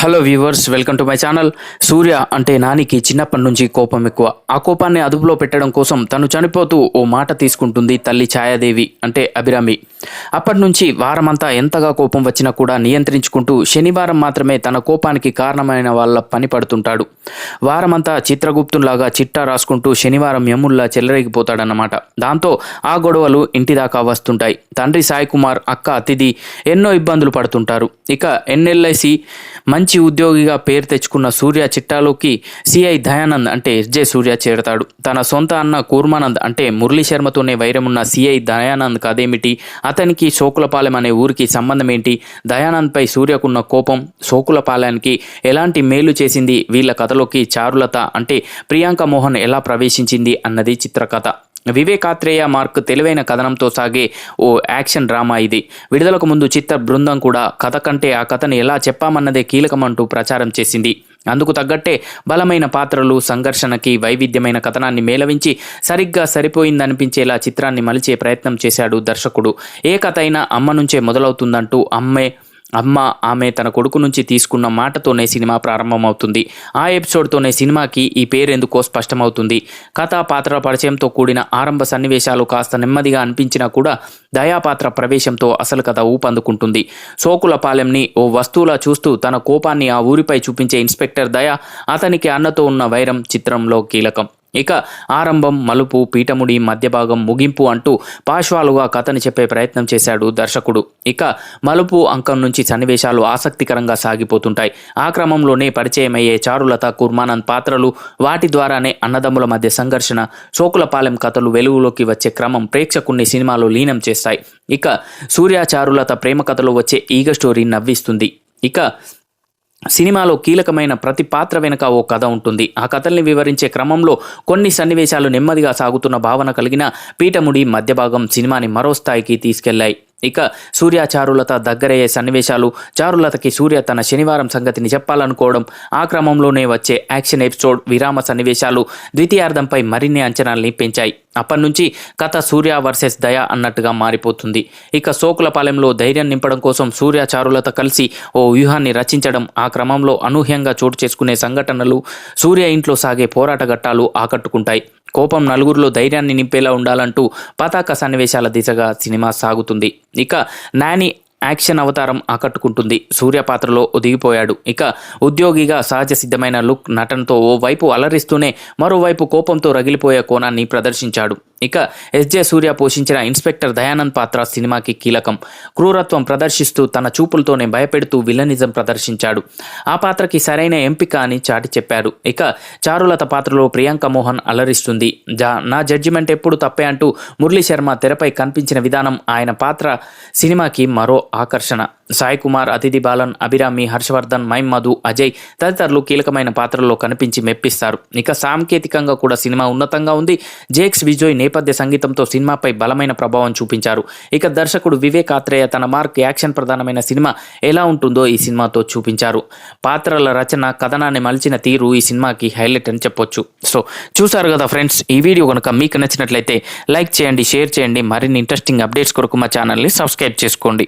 Hello viewers welcome to my channel Surya అంటే నానికి చిన్నప్పటి నుంచి కోపం ఎక్కువ. ఆ కోపాన్ని అదుపులో పెట్టడం కోసం తను చనిపోతూ ఓ మాట తీసుకుంటుంది తల్లి ఛాయాదేవి అంటే అభిరామి. అప్పటి నుంచి వారమంతా ఎంతగా కోపం వచ్చినా కూడా నియంత్రించుకుంటూ శనివారం మాత్రమే తన కోపానికి కారణమైన వాళ్ళ పని పడుతుంటాడు. వారమంతా చిత్రగుప్తులాగా చిట్టా రాసుకుంటూ శనివారం యముల్లా చెల్లరేగిపోతాడన్నమాట దాంతో ఆ గొడవలు ఇంటి దాకా వస్తుంటాయి. తండ్రి సాయి కుమార్ అక్క అతిథి ఎన్నో ఇబ్బందులు పడుతుంటారు. ఇక ఎన్ఎల్ఐసి మంచి మంచి ఉద్యోగిగా పేరు తెచ్చుకున్న సూర్య చిట్టాలోకి సిఐ దయానంద్ అంటే ఎస్జే సూర్య చేరతాడు. తన సొంత అన్న కూర్మానంద్ అంటే మురళీ శర్మతోనే వైరమున్న సిఐ దయానంద్ కదేమిటి? అతనికి శోకులపాలెం అనే ఊరికి సంబంధం ఏంటి దయానంద్పై సూర్యకున్న కోపం శోకులపాలెంకి ఎలాంటి మేలు చేసింది? వీళ్ళ కథలోకి చారులత అంటే ప్రియాంక మోహన్ ఎలా ప్రవేశించింది అన్నది చిత్రకథ. వివేకాత్రేయ మార్క్ తెలివైన కథనంతో సాగే ఓ యాక్షన్ డ్రామా ఇది. విడుదలకు ముందు చిత్ర బృందం కూడా కథ కంటే ఆ కథను ఎలా చెప్పామన్నదే కీలకమంటూ ప్రచారం చేసింది. అందుకు తగ్గట్టే బలమైన పాత్రలు సంఘర్షణకి వైవిధ్యమైన కథనాన్ని మేళవించి సరిగ్గా సరిపోయిందనిపించేలా చిత్రాన్ని మలిచే ప్రయత్నం చేశాడు దర్శకుడు. ఏ కథ అయినా అమ్మ నుంచే మొదలవుతుందంటూ అమ్మే అమ్మ ఆమె తన కొడుకు నుంచి తీసుకున్న మాటతోనే సినిమా ప్రారంభమవుతుంది. ఆ ఎపిసోడ్తోనే సినిమాకి ఈ పేరెందుకో స్పష్టమవుతుంది. కథా పాత్ర పరిచయంతో కూడిన ఆరంభ సన్నివేశాలు కాస్త నెమ్మదిగా అనిపించినా కూడా దయాపాత్ర ప్రవేశంతో అసలు కథ ఊపందుకుంటుంది. సోకులపాలెంని ఓ వస్తువులా చూస్తూ తన కోపాన్ని ఆ ఊరిపై చూపించే ఇన్స్పెక్టర్ దయ అతనికి అన్నతో ఉన్న వైరం చిత్రంలో కీలకం. ఇక ఆరంభం మలుపు పీఠముడి మధ్యభాగం ముగింపు అంటూ పాశ్వాలుగా కథని చెప్పే ప్రయత్నం చేశాడు దర్శకుడు. ఇక మలుపు అంకం నుంచి సన్నివేశాలు ఆసక్తికరంగా సాగిపోతుంటాయి. ఆ క్రమంలోనే పరిచయమయ్యే చారులత కుర్మానంద్ పాత్రలు వాటి ద్వారానే అన్నదమ్ముల మధ్య సంఘర్షణ శోకులపాలెం కథలు వెలుగులోకి వచ్చే క్రమం ప్రేక్షకుణ్ణి సినిమాలో లీనం చేస్తాయి. ఇక సూర్య చారులత ప్రేమ కథలో వచ్చే ఈగ స్టోరీ నవ్విస్తుంది. ఇక సినిమాలో కీలకమైన ప్రతి పాత్ర వెనుక ఓ కథ ఉంటుంది. ఆ కథల్ని వివరించే క్రమంలో కొన్ని సన్నివేశాలు నెమ్మదిగా సాగుతున్న భావన కలిగిన పీఠముడి మధ్యభాగం సినిమాని మరో స్థాయికి తీసుకెళ్ళాయి ఇక సూర్య చారులత దగ్గరయ్యే సన్నివేశాలు చారులతకి సూర్య తన శనివారం సంగతిని చెప్పాలనుకోవడం ఆ క్రమంలోనే వచ్చే యాక్షన్ ఎపిసోడ్ విరామ సన్నివేశాలు ద్వితీయార్థంపై మరిన్ని అంచనాల్ని పెంచాయి. అప్పటి నుంచి కథ సూర్య వర్సెస్ దయ అన్నట్టుగా మారిపోతుంది. ఇక సోకులపాలెంలో ధైర్యం నింపడం కోసం సూర్య చారులత కలిసి ఓ వ్యూహాన్ని రచించడం ఆ క్రమంలో అనూహ్యంగా చోటు చేసుకునే సంఘటనలు సూర్య ఇంట్లో సాగే పోరాట ఘట్టాలు ఆకట్టుకుంటాయి. కోపం నలుగురిలో ధైర్యాన్ని నింపేలా ఉండాలంటూ పతాక సన్నివేశాల దిశగా సినిమా సాగుతుంది. ఇక నాని యాక్షన్ అవతారం ఆకట్టుకుంటుంది. సూర్య పాత్రలో ఒదిగిపోయాడు ఇక ఉద్యోగిగా సహజ సిద్ధమైన లుక్ నటనతో ఓ వైపు అలరిస్తూనే మరోవైపు కోపంతో రగిలిపోయే కోణాన్ని ప్రదర్శించాడు. ఇక ఎస్జే సూర్య పోషించిన ఇన్స్పెక్టర్ దయానంద్ పాత్ర సినిమాకి కీలకం. క్రూరత్వం ప్రదర్శిస్తూ తన చూపులతోనే భయపెడుతూ విలనిజం ప్రదర్శించాడు. ఆ పాత్రకి సరైన ఎంపిక అని చాటి చెప్పారు ఇక చారులత పాత్రలో ప్రియాంక మోహన్ అలరిస్తుంది. జా నా జడ్జిమెంట్ ఎప్పుడు తప్పే అంటూ మురళీ శర్మ తెరపై కనిపించిన విధానం ఆయన పాత్ర సినిమాకి మరో ఆకర్షణ. సాయి కుమార్ అతిథి బాలన్ అభిరామి హర్షవర్ధన్ మైమ్ మధు అజయ్ తదితరులు కీలకమైన పాత్రల్లో కనిపించి మెప్పిస్తారు. ఇక సాంకేతికంగా కూడా సినిమా ఉన్నతంగా ఉంది. జేక్స్ విజయ్ నేపథ్య సంగీతంతో సినిమాపై బలమైన ప్రభావం చూపించారు. ఇక దర్శకుడు వివేక్ ఆత్రేయ తన మార్క్ యాక్షన్ ప్రధానమైన సినిమా ఎలా ఉంటుందో ఈ సినిమాతో చూపించారు. పాత్రల రచన కథనాన్ని మలిచిన తీరు ఈ సినిమాకి హైలైట్ అని చెప్పొచ్చు. సో చూసారు కదా ఫ్రెండ్స్ ఈ వీడియో కనుక మీకు నచ్చినట్లయితే లైక్ చేయండి షేర్ చేయండి. మరిన్ని ఇంట్రెస్టింగ్ అప్డేట్స్ కొరకు మా ఛానల్ని సబ్స్క్రైబ్ చేసుకోండి.